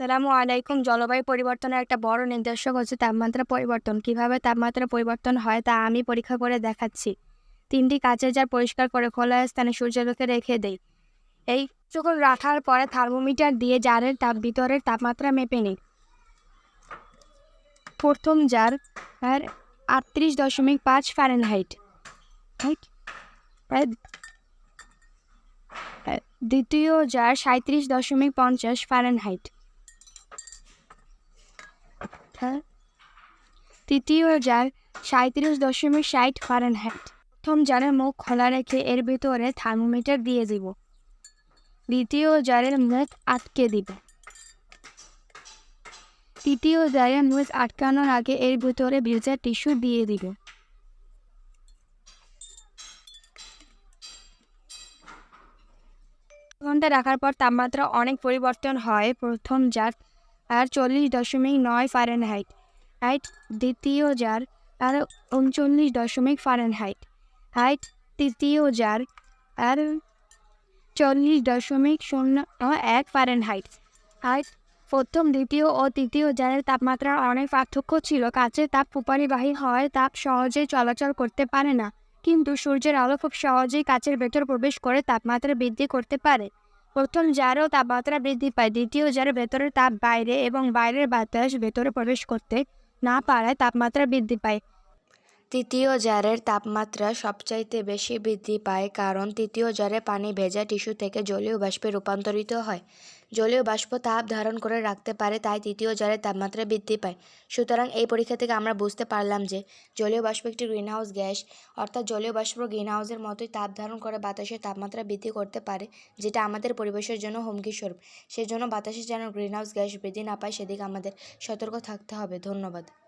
সালামু আলাইকুম। জলবায়ু পরিবর্তনের একটা বড় নির্দেশক হচ্ছে তাপমাত্রা পরিবর্তন। কীভাবে তাপমাত্রা পরিবর্তন হয় তা আমি পরীক্ষা করে দেখাচ্ছি। তিনটি কাঁচের জার পরিষ্কার করে খোলা স্থানে সূর্যালোকে রেখে দেই। এই যখন রাখার পরে থার্মোমিটার দিয়ে জারের তাপ ভিতরের তাপমাত্রা মেপে নিই। প্রথম জার আর আটত্রিশ দশমিক পাঁচ ফারেনহাইট। দ্বিতীয় জার সাঁত্রিশ দশমিক পঞ্চাশ ফারেনহাইট। হ্যাঁ তৃতীয় জার সাঁত্রিশ দশমিক ষাট ফারেনহাইট প্রথম জারের মুখ খোলা রেখে এর ভিতরে থার্মোমিটার দিয়ে দিব। দ্বিতীয় জারের মুখ আটকে দিব। তৃতীয় জারের মুখ আটকানোর আগে এর ভিতরে ভেজা টিস্যু দিয়ে দিব। ঘণ্টা রাখার পর তাপমাত্রা অনেক পরিবর্তন হয়। প্রথম জার আর চল্লিশ দশমিক নয় ফারেনহাইট হাইট দ্বিতীয় জার আর উনচল্লিশ দশমিক ফারেনহাইট হাইট তৃতীয় জার আর চল্লিশ দশমিক শূন্য এক ফারেনহাইট হাইট প্রথম, দ্বিতীয় ও তৃতীয় জারের তাপমাত্রার অনেক পার্থক্য ছিল। কাচের তাপ উপরিবাহী হয় তাপ সহজেই চলাচল করতে পারে না, কিন্তু সূর্যের আলো খুব সহজেই কাচের ভেতর প্রবেশ করে তাপমাত্রা বৃদ্ধি করতে পারে। প্রথম জারও তাপমাত্রা বৃদ্ধি পায়, দ্বিতীয় জারের ভেতরের তাপ বাইরে এবং বাইরের বাতাস ভেতরে প্রবেশ করতে না পারায় তাপমাত্রা বৃদ্ধি পায়। তৃতীয় জারের তাপমাত্রা সবচাইতে বেশি বৃদ্ধি পায় কারণ তৃতীয় জারে পানি ভেজা টিস্যু থেকে জলীয় বাষ্পে রূপান্তরিত হয়। জলীয় বাষ্প তাপ ধারণ করে রাখতে পারে, তাই তৃতীয় জারের তাপমাত্রা বৃদ্ধি পায়। সুতরাং এই পরীক্ষা থেকে আমরা বুঝতে পারলাম যে, জলীয় বাষ্প একটি গ্রিনহাউস গ্যাস, অর্থাৎ জলীয় বাষ্প গ্রিনহাউসের মতোই তাপ ধারণ করে বাতাসের তাপমাত্রা বৃদ্ধি করতে পারে, যেটা আমাদের পরিবেশের জন্য হুমকি স্বরূপ। সেজন্য বাতাসে যেন গ্রিনহাউস গ্যাস বৃদ্ধি না পায়, সেদিকে আমাদের সতর্ক থাকতে হবে। ধন্যবাদ।